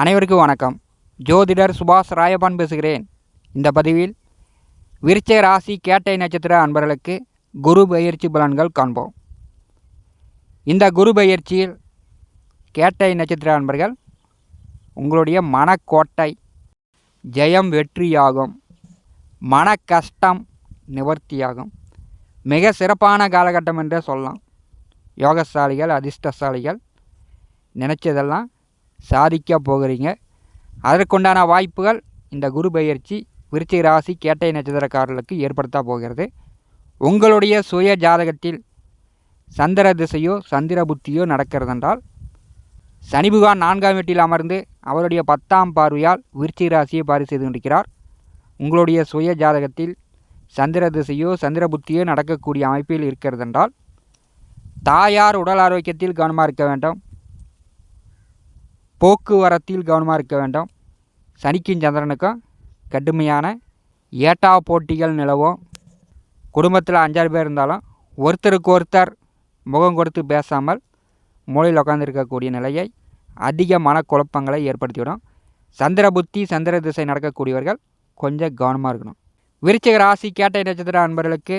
அனைவருக்கும் வணக்கம். ஜோதிடர் சுபாஷ் ராயப்பான் பேசுகிறேன். இந்த பதிவில் விருச்ச ராசி கேட்டை நட்சத்திர அன்பர்களுக்கு குரு பயிற்சி பலன்கள் காண்போம். இந்த குரு பயிற்சியில் கேட்டை நட்சத்திர அன்பர்கள் உங்களுடைய மனக்கோட்டை ஜெயம் வெற்றியாகும் மன கஷ்டம் நிவர்த்தியாகும். மிக சிறப்பான காலகட்டம் என்றே சொல்லலாம். யோகசாலிகள் அதிர்ஷ்டசாலிகள் நினச்சதெல்லாம் சாதிக்க போகிறீங்க. அதற்குண்டான வாய்ப்புகள் இந்த குரு பயிற்சி விருச்சிக ராசி கேட்டை நட்சத்திரக்காரர்களுக்கு ஏற்படுத்த போகிறது. உங்களுடைய சுய ஜாதகத்தில் சந்திர திசையோ சந்திர புத்தியோ நடக்கிறதென்றால் சனி பகவான் நான்காம் வீட்டில் அமர்ந்து அவருடைய பத்தாம் பார்வையால் விருச்சிக ராசியை பாரி செய்து கொண்டிருக்கிறார் உங்களுடைய சுய ஜாதகத்தில் சந்திர திசையோ சந்திர புத்தியோ நடக்கக்கூடிய அமைப்பில் இருக்கிறதென்றால் தாயார் உடல் ஆரோக்கியத்தில் கவனமாக இருக்க வேண்டும். போக்குவரத்தில் கவனமாக இருக்க வேண்டும். சனிக்கும் சந்திரனுக்கும் கடுமையான ஏட்டா போட்டிகள் நிலவும். குடும்பத்தில் அஞ்சாறு பேர் இருந்தாலும் ஒருத்தருக்கு ஒருத்தர் முகம் கொடுத்து பேசாமல் மூலையில் உட்காந்துருக்கக்கூடிய நிலையை அதிக மனக்குழப்பங்களை ஏற்படுத்திவிடும். சந்திர புத்தி சந்திர திசை நடக்கக்கூடியவர்கள் கொஞ்சம் கவனமாக இருக்கணும். விருச்சிக ராசி கேட்டை நட்சத்திர அன்பர்களுக்கு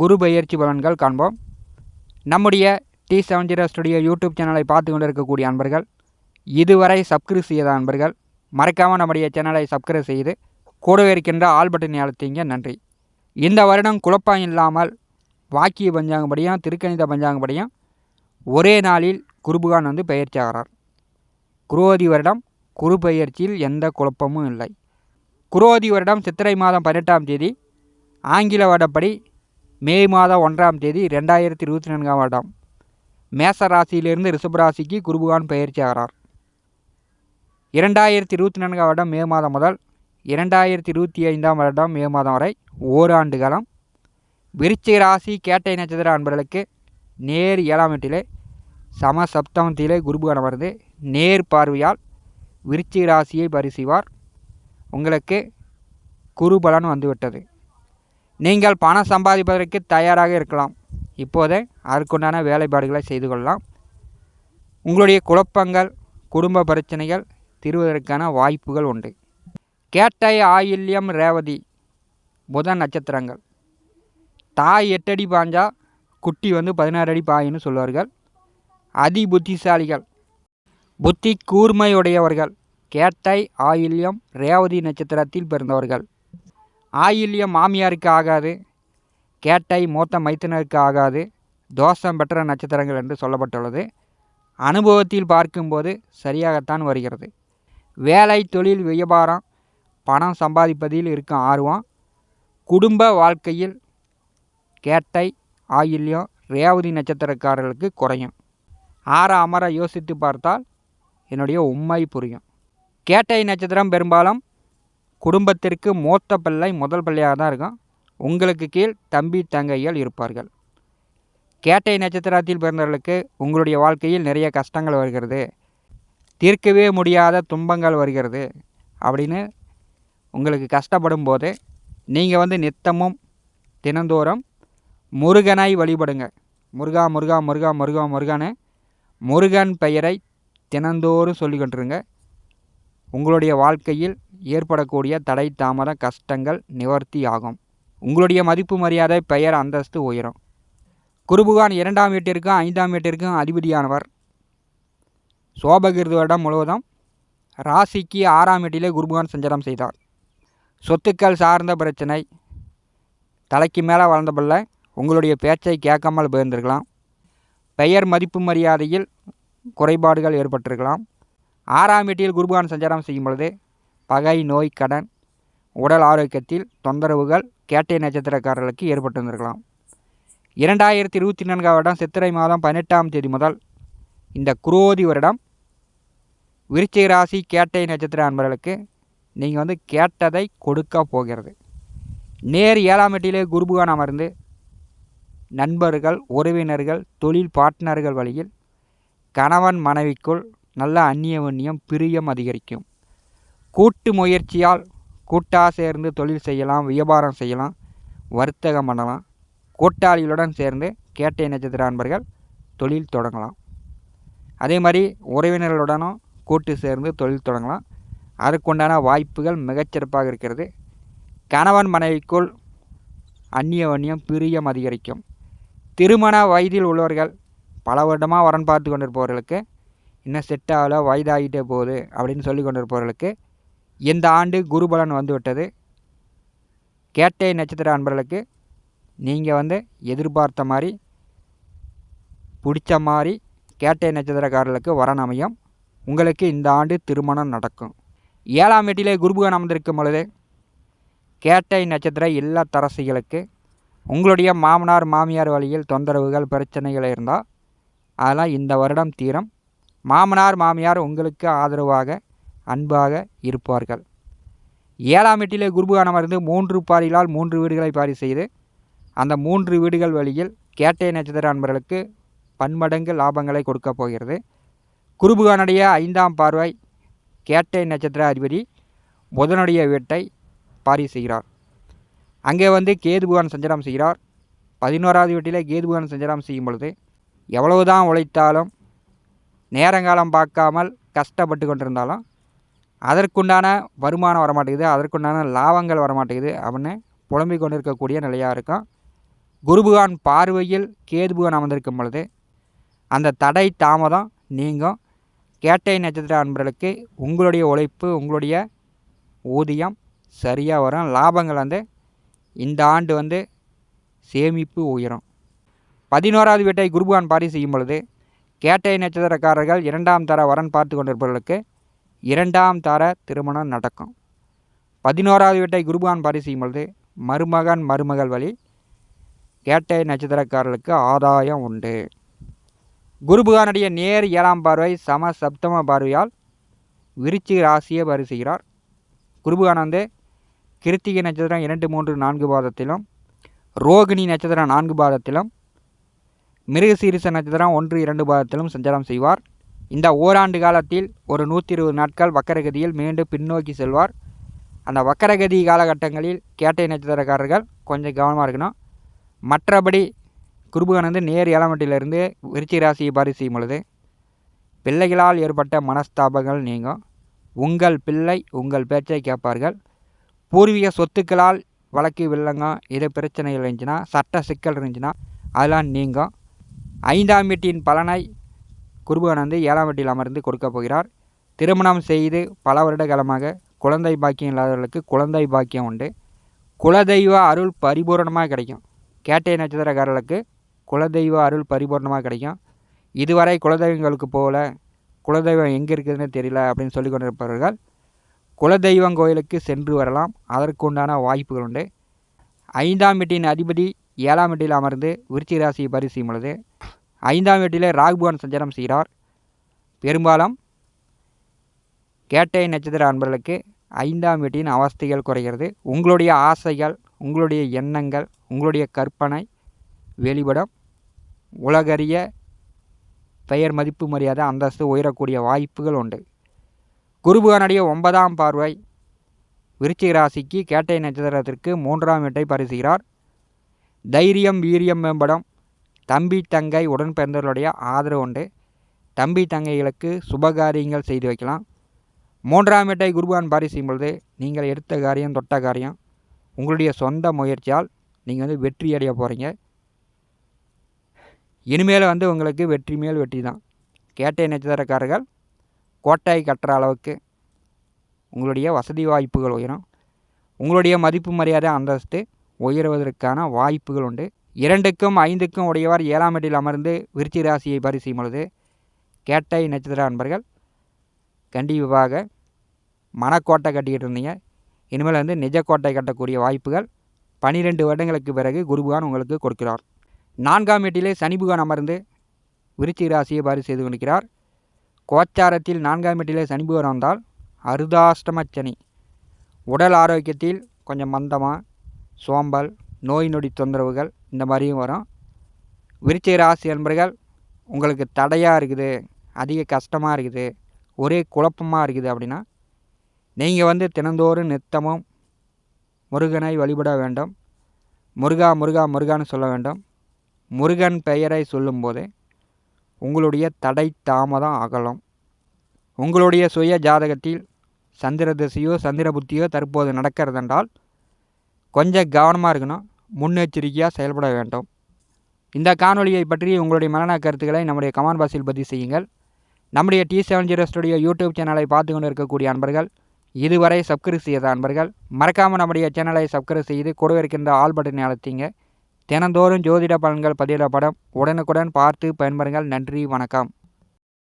குரு பயிற்சி பலன்கள் காண்போம். நம்முடைய T seven zero studio YouTube சேனலை பார்த்து கொண்டு இருக்கக்கூடிய அன்பர்கள் இதுவரை சப்ஸ்கிரைப் செய்யாத அன்பர்கள் மறக்காமல் நம்முடைய சேனலை சப்ஸ்கிரைப் செய்து கூடவே இருக்கின்ற ஆல் பட்டனை அழுத்திங்க நன்றி. இந்த வருடம் குழப்பம் இல்லாமல் வாக்கிய பஞ்சாங்கப்படியும் திருக்கணித பஞ்சாங்கப்படியும் ஒரே நாளில் குருபுகான் வந்து பயிற்சி ஆகிறார். குரோதி வருடம் குரு பயிற்சியில் எந்த குழப்பமும் இல்லை. குரோதி வருடம் சித்திரை மாதம் பதினெட்டாம் தேதி ஆங்கில வருடப்படி மே மாதம் ஒன்றாம் தேதி ரெண்டாயிரத்தி இருபத்தி நான்காம் வருடம். மேச ராசியிலிருந்து ரிஷபராசிக்கு குருபகான் பயிற்சி ஆகிறார். இரண்டாயிரத்தி இருபத்தி நான்காம் வருடம் மே மாதம் முதல் இரண்டாயிரத்தி இருபத்தி ஐந்தாம் வருடம் மே மாதம் வரை ஓராண்டு காலம். விருச்சிக ராசி கேட்டை நட்சத்திர அன்பர்களுக்கு நேர் ஏழாம் எட்டிலே சம சப்தமத்திலே குருபகான் அமர்ந்து நேர் பார்வையால் விருச்சிக ராசியை பரிசிவார். உங்களுக்கு குருபலன் வந்துவிட்டது. நீங்கள் பணம் சம்பாதிப்பதற்கு தயாராக இருக்கலாம். இப்போதே அதற்குண்டான வேலைப்பாடுகளை செய்து கொள்ளலாம். உங்களுடைய குழப்பங்கள் குடும்ப பிரச்சனைகள் தீர்வதற்கான வாய்ப்புகள் உண்டு. கேட்டை ஆயில்யம் ரேவதி புதன் நட்சத்திரங்கள். தாய் எட்டடி பாஞ்சா குட்டி வந்து பதினாறு அடி பாயின்னு சொல்வார்கள். அதி புத்திசாலிகள் புத்தி கூர்மையுடையவர்கள் கேட்டை ஆயில்யம் ரேவதி நட்சத்திரத்தில் பிறந்தவர்கள். ஆயில்யம் மாமியாருக்கு ஆகாது. கேட்டை மூத்த மைத்தினருக்கு ஆகாது. தோஷம் பெற்ற நட்சத்திரங்கள் என்று சொல்லப்பட்டுள்ளது. அனுபவத்தில் பார்க்கும்போது சரியாகத்தான் வருகிறது. வேலை தொழில் வியாபாரம் பணம் சம்பாதிப்பதில் இருக்கும் ஆர்வம். குடும்ப வாழ்க்கையில் கேட்டை ஆயில்யம் ரேவதி நட்சத்திரக்காரர்களுக்கு குறையும். ஆற அமர யோசித்து பார்த்தால் என்னுடைய உண்மை புரியும். கேட்டை நட்சத்திரம் பெரும்பாலும் குடும்பத்திற்கு மூத்த பிள்ளை முதல் பிள்ளையாக தான் இருக்கும். உங்களுக்கு கீழ் தம்பி தங்கைகள் இருப்பார்கள். கேட்டை நட்சத்திரத்தில் பிறந்தவர்களுக்கு உங்களுடைய வாழ்க்கையில் நிறைய கஷ்டங்கள் வருகிறது. தீர்க்கவே முடியாத துன்பங்கள் வருகிறது. அப்படின்னு உங்களுக்கு கஷ்டப்படும் போது நீங்கள் வந்து நித்தமும் தினந்தோறும் முருகனாய் வழிபடுங்க. முருகா முருகா முருகா முருகா முருகான்னு முருகன் பெயரை தினந்தோறும் சொல்லிக்கொண்டிருங்க. உங்களுடைய வாழ்க்கையில் ஏற்படக்கூடிய தடை தாமத கஷ்டங்கள் நிவர்த்தி ஆகும். உங்களுடைய மதிப்பு மரியாதை பெயர் அந்தஸ்து உயரும். குருபுகான் இரண்டாம் வீட்டிற்கும் ஐந்தாம் வீட்டிற்கும் அதிபதியானவர். சோபகிருது வருடம் முழுவதும் ராசிக்கு ஆறாம் வீட்டிலே குருபுகான் சஞ்சாரம் செய்தார். சொத்துக்கள் சார்ந்த பிரச்சனை தலைக்கு மேலே வளர்ந்த பிள்ளை உங்களுடைய பேச்சை கேட்காமல் போயிருந்திருக்கலாம். பெயர் மதிப்பு மரியாதையில் குறைபாடுகள் ஏற்பட்டிருக்கலாம். ஆறாம் வீட்டில் குருபுகான் சஞ்சாரம் செய்யும் பொழுது பகை நோய் கடன் உடல் ஆரோக்கியத்தில் தொந்தரவுகள் கேட்டை நட்சத்திரக்காரர்களுக்கு ஏற்பட்டிருந்திருக்கலாம். இரண்டாயிரத்தி இருபத்தி நான்காம் வருடம் சித்திரை மாதம் பதினெட்டாம் தேதி முதல் இந்த குரோதி வருடம் விருச்சிக ராசி கேட்டை நட்சத்திர அன்பர்களுக்கு நீங்கள் வந்து கேட்டதை கொடுக்க போகிறது. நேர் ஏழாம் எட்டிலே குருபுகான் அமர்ந்து நண்பர்கள் உறவினர்கள் தொழில் பார்ட்னர்கள் வழியில் கணவன் மனைவிக்குள் நல்ல அந்நியவன்னியம் பிரியம் அதிகரிக்கும். கூட்டு முயற்சியால் கூட்டாக சேர்ந்து தொழில் செய்யலாம் வியாபாரம் செய்யலாம் வர்த்தகம் பண்ணலாம். கூட்டாளிகளுடன் சேர்ந்து கேட்டை நட்சத்திர அன்பர்கள் தொழில் தொடங்கலாம். அதே மாதிரி உறவினர்களுடனும் கூட்டு சேர்ந்து தொழில் தொடங்கலாம். அதற்குண்டான வாய்ப்புகள் மிகச்சிறப்பாக இருக்கிறது. கணவன் மனைவிக்குள் அந்நியவன்யம் பிரியம் அதிகரிக்கும். திருமண வயதில் உள்ளவர்கள் பல வருடமாக வரன் பார்த்து கொண்டிருப்பவர்களுக்கு இன்னும் செட் ஆகலை வயதாகிட்டே போகுது அப்படின்னு சொல்லி கொண்டிருப்பவர்களுக்கு இந்த ஆண்டு குருபலன் வந்துவிட்டது? கேட்டை நட்சத்திர அன்பர்களுக்கு நீங்கள் வந்து எதிர்பார்த்த மாதிரி பிடிச்ச மாதிரி கேட்டை நட்சத்திரக்காரர்களுக்கு வரன் அமையும் உங்களுக்கு இந்த ஆண்டு திருமணம் நடக்கும். ஏழாம் வீட்டிலே குருபுகன் அமர்ந்திருக்கும் பொழுது கேட்டை நட்சத்திர இல்லத்தரசிகளுக்கு உங்களுடைய மாமனார் மாமியார் வழியில் தொந்தரவுகள் பிரச்சனைகள் இருந்தால் அதெல்லாம் இந்த வருடம் தீரம். மாமனார் மாமியார் உங்களுக்கு ஆதரவாக அன்பாக இருப்பார்கள். ஏழாம் எட்டிலே குருபுகானம் இருந்து மூன்று பாரிலால் மூன்று வீடுகளை பாரி செய்து அந்த மூன்று வீடுகள் வழியில் கேட்டை நட்சத்திர அன்பர்களுக்கு பன்மடங்கு லாபங்களை கொடுக்க போகிறது. குருபுகானுடைய ஐந்தாம் பார்வை கேட்டை நட்சத்திர அதிபதி புதனுடைய வீட்டை பாரி செய்கிறார். அங்கே வந்து கேதுபுகான் சஞ்சாரம் செய்கிறார். பதினோராவது வீட்டிலே கேதுபுகான் சஞ்சாரம் செய்யும் பொழுது எவ்வளவுதான் உழைத்தாலும் நேரங்காலம் பார்க்காமல் கஷ்டப்பட்டு கொண்டிருந்தாலும் அதற்குண்டான வருமானம் வரமாட்டேங்குது அதற்குண்டான லாபங்கள் வரமாட்டேங்குது அப்படின்னு புலம்பிக் கொண்டிருக்கக்கூடிய நிலையாக இருக்கும் குருபுகான் பார்வையில் கேதுபுகான் அமர்ந்திருக்கும் பொழுது அந்த தடை தாமதம் நீங்கும். கேட்டை நட்சத்திர அன்பர்களுக்கு உங்களுடைய உழைப்பு உங்களுடைய ஊதியம் சரியாக வரும். லாபங்கள் வந்து இந்த ஆண்டு வந்து சேமிப்பு உயரும். பதினோராவது வீட்டை குருபுகான் பாரி செய்யும் பொழுது கேட்டை நட்சத்திரக்காரர்கள் இரண்டாம் தர வரன் பார்த்து கொண்டிருப்பவர்களுக்கு இரண்டாம் தர திருமணம் நடக்கும். பதினோராவது வீட்டை குருபான் பாரி செய்யும் பொழுது மருமகன் மருமகள் வழி கேட்டை நட்சத்திரக்காரர்களுக்கு ஆதாயம் உண்டு. குருபுகானுடைய நேர் ஏழாம் பார்வை சம சப்தம பார்வையால் விருச்சி ராசியை பரிசுகிறார் குருபுகான் வந்து கிருத்திகை நட்சத்திரம் இரண்டு மூன்று நான்கு பாதத்திலும் ரோகிணி நட்சத்திரம் நான்கு பாதத்திலும் மிருகசீரிச நட்சத்திரம் ஒன்று இரண்டு பாதத்திலும் சஞ்சாரம் செய்வார். இந்த ஓராண்டு காலத்தில் ஒரு நூற்றி இருபது நாட்கள் வக்கரகதியில் மீண்டும் பின்னோக்கி செல்வார். அந்த வக்கரகதி காலகட்டங்களில் கேட்டை நட்சத்திரக்காரர்கள் கொஞ்சம் கவனமாக இருக்கணும். மற்றபடி குருபகன் வந்து நேர் ஏழாமட்டிலிருந்து விருச்சி ராசியை பாரி செய்யும் பொழுது பிள்ளைகளால் ஏற்பட்ட மனஸ்தாபங்கள் நீங்கும். உங்கள் பிள்ளை உங்கள் பேச்சை கேட்பார்கள். பூர்வீக சொத்துக்களால் வழக்கு வில்லங்கம் இது பிரச்சனைகள் இருந்துச்சுன்னா சட்ட சிக்கல் இருந்துச்சுன்னா அதெல்லாம் நீங்கும். ஐந்தாம் வீட்டின் பலனை குருபுகானந்து வந்து ஏழாம் வட்டியில் அமர்ந்து கொடுக்க போகிறார். திருமணம் செய்து பல வருட காலமாக குழந்தை பாக்கியம் இல்லாதவர்களுக்கு குழந்தை பாக்கியம் உண்டு. குலதெய்வ அருள் பரிபூரணமாக கிடைக்கும். கேட்டை நட்சத்திரக்காரர்களுக்கு குலதெய்வ அருள் பரிபூர்ணமாக கிடைக்கும். இதுவரை குலதெய்வங்களுக்கு போகல. குலதெய்வம் எங்கே இருக்குதுன்னு தெரியல அப்படின்னு சொல்லி கொண்டிருப்பவர்கள் குலதெய்வம் கோயிலுக்கு சென்று வரலாம். அதற்குண்டான வாய்ப்புகள் உண்டு. ஐந்தாம் வீட்டின் அதிபதி ஏழாம் வீட்டில் அமர்ந்து விருச்சிக ராசியை பரிசீலும் பொழுது ஐந்தாம் வீட்டிலே ராகுபவன் சஞ்சாரம் செய்கிறார். பெரும்பாலும் கேட்டை நட்சத்திர அன்பர்களுக்கு ஐந்தாம் வீட்டின் அவஸ்தைகள் குறைகிறது. உங்களுடைய ஆசைகள் உங்களுடைய எண்ணங்கள் உங்களுடைய கற்பனை வெளிப்படும். உலகறிய பெயர் மதிப்பு மரியாதை அந்தஸ்து உயரக்கூடிய வாய்ப்புகள் உண்டு. குருபுகனுடைய ஒன்பதாம் பார்வை விருச்சிக ராசிக்கு கேட்டை நட்சத்திரத்திற்கு மூன்றாம் வீட்டை பரிசுகிறார் தைரியம் வீரியம் மேம்படும். தம்பி தங்கை உடன் பிறந்தவர்களுடைய ஆதரவு உண்டு. தம்பி தங்கைகளுக்கு சுபகாரியங்கள் செய்து வைக்கலாம். மூன்றாம் வீட்டை குருபான் பாரி செய்யும் பொழுது நீங்கள் எடுத்த காரியம் தொட்ட காரியம் உங்களுடைய சொந்த முயற்சியால் நீங்கள் வந்து வெற்றி அடைய போகிறீங்க இனிமேல் வந்து உங்களுக்கு வெற்றி மேல் வெற்றி தான். கேட்டை நட்சத்திரக்காரர்கள் கோட்டை கட்டுற அளவுக்கு உங்களுடைய வசதி வாய்ப்புகள் உயரும். உங்களுடைய மதிப்பு மரியாதை அந்தஸ்து உயர்வதற்கான வாய்ப்புகள் உண்டு. இரண்டுக்கும் ஐந்துக்கும் உடையவர் ஏழாம் இடத்தில் அமர்ந்து விருச்சி ராசியை பரிசெய்யும் பொழுது கேட்டை நட்சத்திர அன்பர்கள் கண்டிப்பாக மனக்கோட்டை கட்டிக்கிட்டு இருந்தீங்க. இனிமேல் வந்து நிஜ கோட்டை கட்டக்கூடிய வாய்ப்புகள் பனிரெண்டு வருடங்களுக்கு பிறகு குருபகான் உங்களுக்கு கொடுக்கிறார். நான்காம் வீட்டிலே சனிபுகான் அமர்ந்து விருச்சி ராசியை பாரி செய்து கொண்டிருக்கிறார். கோச்சாரத்தில் நான்காம் வீட்டிலே சனிபுகான் வந்தால் அருதாஷ்டம சனி. உடல் ஆரோக்கியத்தில் கொஞ்சம் மந்தமாக சோம்பல் நோய் நொடி தொந்தரவுகள் இந்த மாதிரியும் வரும். விருச்சிக ராசி என்பர்கள் உங்களுக்கு தடையாக இருக்குது அதிக கஷ்டமாக இருக்குது ஒரே குழப்பமாக இருக்குது அப்படின்னா நீங்கள் வந்து தினந்தோறும் நித்தமும் முருகனை வழிபட வேண்டும். முருகா முருகா முருகான்னு சொல்ல வேண்டும். முருகன் பெயரை சொல்லும்போது உங்களுடைய தடை தாமதம் அகலும். உங்களுடைய சுய ஜாதகத்தில் சந்திர திசையோ சந்திர புத்தியோ தற்போது நடக்கிறதென்றால் கொஞ்சம் கவனமாக இருக்கணும். முன்னெச்சரிக்கையாக செயல்பட வேண்டும். இந்த காணொலியை பற்றி உங்களுடைய மரண கருத்துக்களை நம்முடைய கமெண்ட் பாக்ஸில் பதிவு செய்யுங்கள். நம்முடைய T seven zero studio YouTube சேனலை பார்த்து கொண்டு இருக்கக்கூடிய அன்பர்கள் இதுவரை சப்ஸ்கிரைப் செய்யாத அன்பர்கள் மறக்காமல் நம்முடைய சேனலை சப்ஸ்கிரைப் செய்து கூட இருக்கின்ற ஆல் பட்டனை அழுத்திங்க. தினந்தோறும் ஜோதிட பலன்கள் பதிவிடப்படும். உடனுக்குடன் பார்த்து பயன்பெறுங்கள். நன்றி வணக்கம்.